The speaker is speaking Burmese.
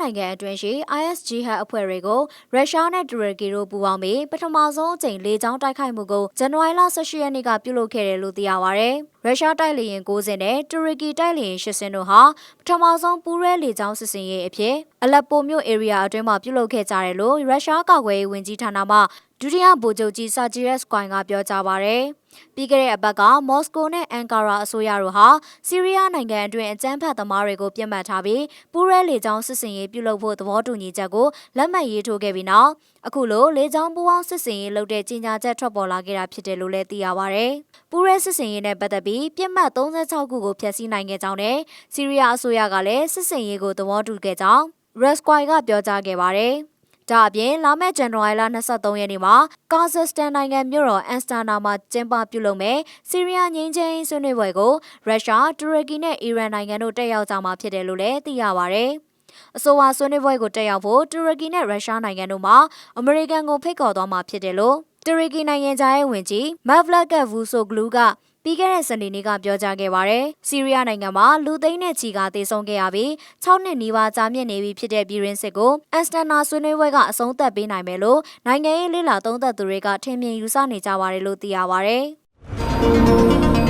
နိုင်ငံအတွင်းရှိ ISG ဟတ်အဖွဲ့တွေကိုရုရှားနဲ့တူရကီတို့ပူးပေါင်းပြီးပထမဆုံးအကြိမ်လေကြောင်းတိုက်ခိုက်မှုကိုဇန်နဝါရီလ18ရက်နေ့ကပြုလုပ်ခဲ့တယ်လို့သိရပါဗျ။ရုရှားတိုက်လေယာဉ်9စင်းနဲ့တူရကီတိုက်လေယာဉ်10စင်းတို့ဟာပထမဆုံးပူးရဲလေကြောင်းစစ်စင်ရေးအဖြစ်အလက်ပိုမြို့ area အတွင်းမှာပြုလုပ်ခဲ့ကြတယ်လို့ရုရှားကာကွယ်ရေးဝန်ကြီးဌာနမှ ဒုတိယဗိုလ်ချုပ်ကြီးစာဂျီရက်စကွိုင်ကပြောကြားပါရယ်။ပြီးခဲ့တဲ့အပတ်ကမော်စကိုနဲ့အန်ကာရာအစိုးရတို့ဟာဆီးရီးယားနိုင်ငံအတွင်းအကြမ်းဖက်သမားတွေကိုပြစ်မှတ်ထားပြီးပူးရဲလေကြောင်းစစ်စင်ရေးပြုလုပ်ဖို့သဘောတူညီချက်ကိုလက်မှတ်ရေးထိုးခဲ့ပြီးနောက်အခုလိုလေကြောင်းပူးပေါင်းစစ်စင်ရေးလုပ်တဲ့ကြေညာချက်ထွက်ပေါ်လာခဲ့တာဖြစ်တယ်လို့လည်းသိရပါရယ်။ပူးရဲစစ်စင်ရေးနဲ့ပတ်သက်ပြီးပြစ်မှတ်36ခုကိုဖျက်ဆီးနိုင်ခဲ့ကြောင်းနဲ့ဆီးရီးယားအစိုးရကလည်းစစ်စင်ရေးကိုသဘောတူခဲ့ကြောင်းရက်စကွိုင်ကပြောကြားခဲ့ပါတယ်။ ဒါအပြင်လာမယ့်ဇန်နဝါရီလ23ရက်နေ့မှာကာဇက်စတန်နိုင်ငံမြို့တော်အန်စတာနာမှာကျင်းပပြုလုပ်မယ်ဆီးရီးယားငြိမ်းချမ်းရေးဆွေးနွေးပွဲကိုရုရှားတူရကီနဲ့အီရန်နိုင်ငံတို့တက်ရောက်ကြမှာဖြစ်တယ်လို့လည်းသိရပါဗျ။အဆိုပါဆွေးနွေးပွဲကိုတက်ရောက်ဖို့တူရကီနဲ့ရုရှားနိုင်ငံတို့မှအမေရိကန်ကိုဖိတ်ခေါ်သွားမှာဖြစ်တယ်လို့တူရကီနိုင်ငံသားရေးဝန်ကြီးမက်ဗလက်ကဗူဆိုဂလူးက ပြီးခဲ့တဲ့စနေနေ့ကပြောကြားခဲ့ပါတယ်။ဆီးရီးယားနိုင်ငံမှာလူသိန်းနဲ့ချီကတေဆုံးခဲ့ရပြီး6နှစ်နီးပါးကြာမြင့်နေပြီဖြစ်တဲ့ပြည်ရင်းစစ်ကိုအန်စတနာဆွေးနွေးပွဲကအဆုံးသတ်ပေးနိုင်မယ်လို့နိုင်ငံရေးလှိလာသုံးသက်သူတွေကထင်မြင်ယူဆနေကြပါတယ်လို့သိရပါတယ်။